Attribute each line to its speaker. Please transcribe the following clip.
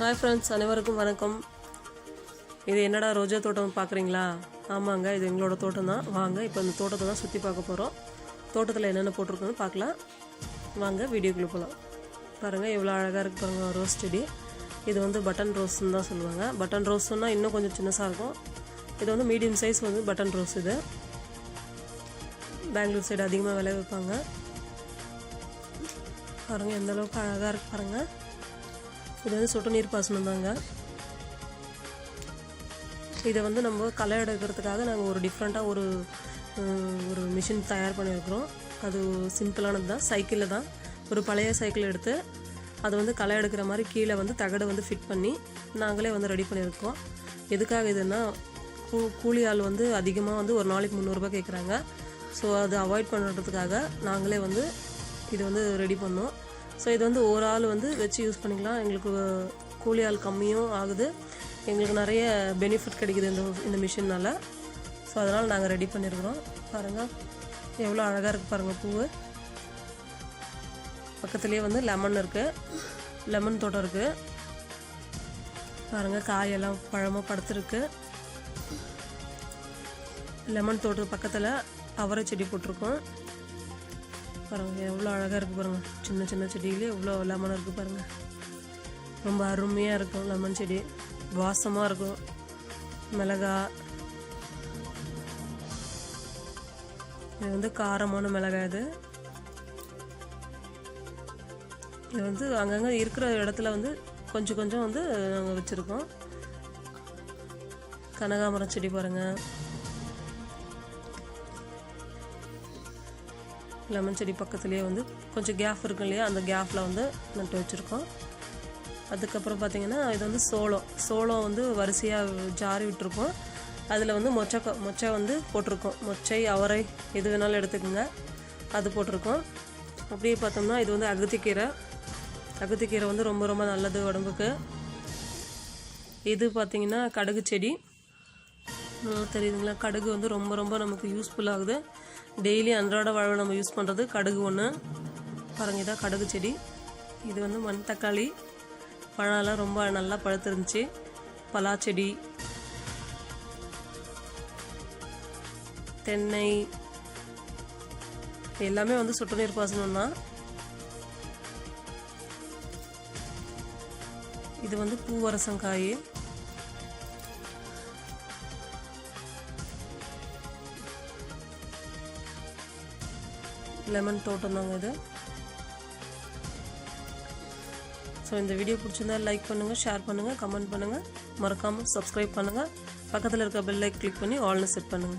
Speaker 1: Hi friends அனைவருக்கும் வணக்கம். இது என்னடா ரோஜா தோட்டம் பார்க்குறீங்களா ஆமாங்க இது எங்களோட தோட்டம் தான் வாங்க இப்போ இந்த தோட்டத்தை தான் சுற்றி பார்க்க போகிறோம் தோட்டத்தில் என்னென்ன போட்டிருக்குன்னு பார்க்கலாம். வாங்க வீடியோக்குள்ளே போகலாம் பாருங்கள் எவ்வளோ அழகாக இருக்குது பாருங்கள் ரோஸ் செடி. இது வந்து பட்டன் ரோஸ்ன்னு தான் சொல்லுவாங்க. பட்டன் ரோஸ்னால் இன்னும் கொஞ்சம் சின்னசாக இருக்கும். இது வந்து மீடியம் சைஸ் வந்து பட்டன் ரோஸ் இது. பெங்களூர் சைடு அதிகமாக விளைவிப்பாங்க. பாருங்கள் எந்த அளவுக்கு அழகாக இருக்குது பாருங்கள் இது வந்து சொட்டு நீர் பாசனம் தாங்க. இதை வந்து நம்ம களை எடுக்கிறதுக்காக நாங்கள் ஒரு டிஃப்ரெண்ட்டாக ஒரு ஒரு மிஷின் தயார் பண்ணியிருக்கிறோம். அது சிம்பிளானது தான். சைக்கிளில் தான். ஒரு பழைய சைக்கிள் எடுத்து அதை வந்து களை எடுக்கிற மாதிரி கீழே வந்து தகடு வந்து ஃபிட் பண்ணி நாங்களே வந்து ரெடி பண்ணியிருக்கோம். எதுக்காக இதுன்னா கூ கூலி ஆள் வந்து அதிகமாக வந்து ஒரு நாளைக்கு முந்நூறுரூபா கேட்குறாங்க ஸோ அதை அவாய்ட் பண்ணுறதுக்காக நாங்களே வந்து இது வந்து ரெடி பண்ணோம். ஸோ இது வந்து ஒரு ஆள் வந்து வச்சு யூஸ் பண்ணிக்கலாம். எங்களுக்கு கூலி ஆள் கம்மியும் ஆகுது. எங்களுக்கு நிறைய பெனிஃபிட் கிடைக்குது இந்த இந்த மிஷினால் ஸோ அதனால் நாங்கள் ரெடி பண்ணியிருக்கிறோம் பாருங்கள் எவ்வளோ அழகாக இருக்குது பாருங்கள் பூவு. பக்கத்துலேயே வந்து லெமன் இருக்குது லெமன் தோட்டம் இருக்குது பாருங்கள் காயெல்லாம் பழமாக படுத்துருக்கு. லெமன் தோட்டம் பக்கத்தில் அவரை செடி போட்டிருக்கோம். பாருங்கள் எவ்வளோ அழகாக இருக்குது பாருங்கள் சின்ன சின்ன செடியிலே எவ்வளோ லெமன் இருக்குது பாருங்கள் ரொம்ப அருமையாக இருக்கும் லெமன் செடி. வாசமாக இருக்கும். மிளகா. இது வந்து காரமான மிளகாய் இது. இது வந்து அங்கங்கே இருக்கிற இடத்துல வந்து கொஞ்சம் கொஞ்சம் வந்து நாங்கள் வச்சுருக்கோம். கனகாமரம் செடி பாருங்கள் லெமன் செடி பக்கத்துலேயே வந்து கொஞ்சம் கேப் இருக்கும் இல்லையா? அந்த கேப்பில் வந்து நட்டு வச்சுருக்கோம். அதுக்கப்புறம் பார்த்தீங்கன்னா இது வந்து சோளம். சோளம் வந்து வரிசையாக ஜாரி விட்டுருக்கோம். அதில் வந்து மொச்சை மொச்சை வந்து போட்டிருக்கோம். மொச்சை அவரை எது வேணாலும் எடுத்துக்கோங்க. அது போட்டிருக்கோம். அப்படியே பார்த்தோம்னா இது வந்து அகத்திக்கீரை. அகத்திக்கீரை வந்து ரொம்ப ரொம்ப நல்லது உடம்புக்கு. இது பார்த்தீங்கன்னா கடுகு செடி. தெரியுதுங்களா? கடுகு வந்து ரொம்ப ரொம்ப நமக்கு யூஸ்ஃபுல் ஆகுது. டெய்லி அன்றாட வாழ்வு நம்ம யூஸ் பண்ணுறது கடுகு ஒன்று பாருங்க இதான் கடுகு செடி. இது வந்து மண் தக்காளி. பழம்லாம் ரொம்ப நல்லா பழுத்துருந்துச்சு. பலா செடி தென்னை. எல்லாமே வந்து சொட்டு நீர் பாசனம் தான். இது வந்து பூவரசங்காய். லெமன் தோட்டம் தாங்க இது ஸோ இந்த வீடியோ பிடிச்சிருந்தா லைக் பண்ணுங்கள் ஷேர் பண்ணுங்கள் கமெண்ட் பண்ணுங்கள் மறக்காமல் சப்ஸ்கிரைப் பண்ணுங்கள் பக்கத்தில் இருக்க பெல்லை கிளிக் பண்ணி ஆல்னு செட் பண்ணுங்கள்